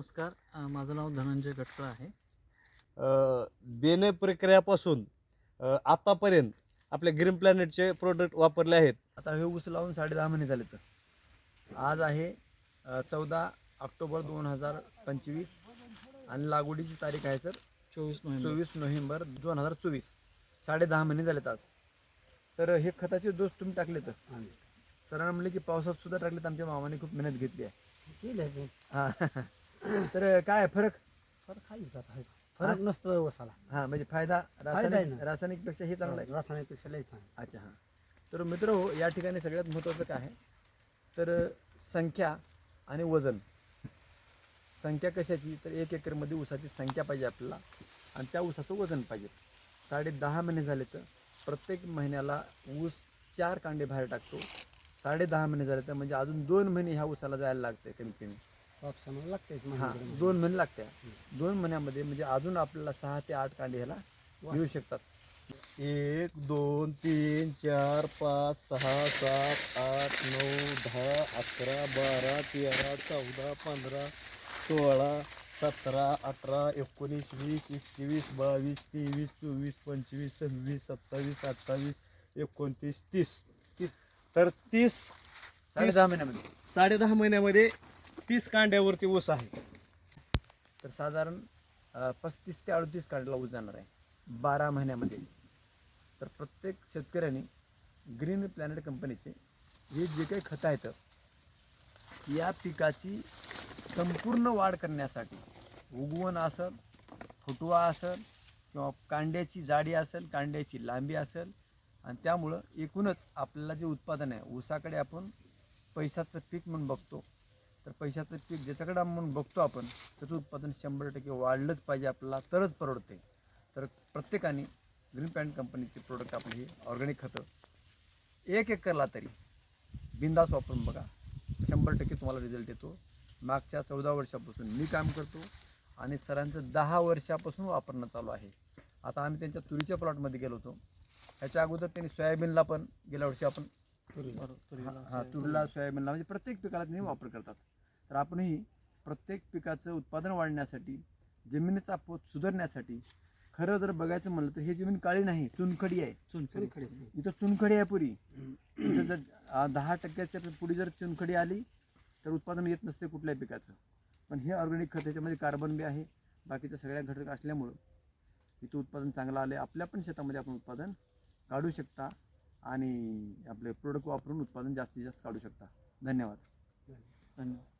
नमस्कार. माझं नाव धनंजय गटकर आहे. बेने प्रक्रियापासून आतापर्यंत आपल्या ग्रीन प्लॅनेटचे प्रोडक्ट वापरले आहेत. आता हे ऊस लावून साडे दहा महिने झाले तर आज आहे चौदा ऑक्टोबर दोन हजार पंचवीस आणि लागवडीची तारीख आहे सर. चोवीस नोव्हेंबर. चोवीस नोव्हेंबर दोन हजार चोवीस. साडे दहा महिने झालेत आज. तर हे खताचे डोस तुम्ही टाकले तर सरांना म्हणले की पावसात सुद्धा टाकले तर आमच्या मामाने खूप मेहनत घेतली आहे. हा. तर काय फरक? फरक काहीच का आहे फरक नसतो व्यवसायाला हा म्हणजे फायदा आहे रासायनिक ना. रासायनिक हे चांगलं आहे. रासायनिकपेक्षा लई चांगलं अच्छा हां. तर मित्र हो या ठिकाणी सगळ्यात महत्त्वाचं काय आहे? तर संख्या आणि वजन. संख्या कशाची? तर एक एकरमध्ये ऊसाची संख्या पाहिजे आपल्याला आणि त्या ऊसाचं वजन पाहिजे. साडे दहा महिने झाले तर प्रत्येक महिन्याला ऊस चार कांडे बाहेर टाकतो. साडे दहा महिने झाले तर म्हणजे अजून दोन महिने ह्या ऊसाला जायला लागते कमीत कमी. लागतेच हां महिन्याकडे. दोन महिने लागते दोन महिन्यामध्ये म्हणजे अजून आपल्याला सहा ते आठ कांडे ह्याला मिळू शकतात. एक दोन तीन चार पाच सहा सात आठ नऊ दहा अकरा बारा तेरा चौदा पंधरा सोळा सतरा अठरा एकोणीस वीस एकवीस बावीस तेवीस चोवीस पंचवीस सव्वीस सत्तावीस अठ्ठावीस एकोणतीस तीस. तीस. तर तीस साडे दहा महिन्यामध्ये. साडे दहा महिन्यामध्ये तीस कांड्यावरती ऊस आहे. तर साधारण पस्तीस ते अडतीस कांड्याला ऊस जाणार आहे बारा महिन्यामध्ये. तर प्रत्येक शेतकऱ्याने ग्रीन प्लॅनेट कंपनीचे हे जे काही खतं आहेत या पिकाची संपूर्ण वाढ करण्यासाठी उगवण असेल फुटवा असेल किंवा कांड्याची जाडी असेल कांड्याची लांबी असेल आणि त्यामुळं एकूणच आपल्याला जे उत्पादन आहे ऊसाकडे आपण पैशाचं पीक म्हणून बघतो तर पैशाचं पीक ज्याच्याकडे म्हणून बघतो आपण त्याचं उत्पादन शंभर टक्के वाढलंच पाहिजे आपल्याला तरच परवडते. तर प्रत्येकाने ग्रीन पॅन्ट कंपनीचे प्रोडक्ट आपले हे ऑर्गॅनिक खतं एक एकरला तरी बिंदास वापरून बघा. शंभर टक्के तुम्हाला रिझल्ट येतो. मागच्या चौदा वर्षापासून मी काम करतो आणि सरांचं दहा वर्षापासून वापरणं चालू आहे. आता आम्ही त्यांच्या तुरीच्या प्लॉटमध्ये गेलो होतो. ह्याच्या अगोदर त्यांनी सोयाबीनला पण गेल्या वर्षी आपण हा हा, तुरीला सोयाबीनला म्हणजे प्रत्येक पिकाला त्यांनी वापर करतात. तर आपणही प्रत्येक पिकाचं उत्पादन वाढण्यासाठी जमिनीचा पोत सुधारण्यासाठी खरं जर बघायचं म्हणलं तर ही जमीन काळी नाही चुनखडी आहे. आहे. इथं चुनखडी आहे पुरी. इथं जर दहा टक्क्याच्या पुढे जर चुनखडी आली तर उत्पादन येत नसते कुठल्याही पिकाचं. पण हे ऑर्गॅनिक खत याच्यामध्ये कार्बन बी आहे. बाकीच्या सगळ्या घटक असल्यामुळं इथं उत्पादन चांगलं आलं आपल्या पण शेतामध्ये आपण उत्पादन काढू शकता. आणि आपले प्रोडक्ट वापरून उत्पादन जास्तीत जास्त काढू शकता. धन्यवाद. धन्यवाद.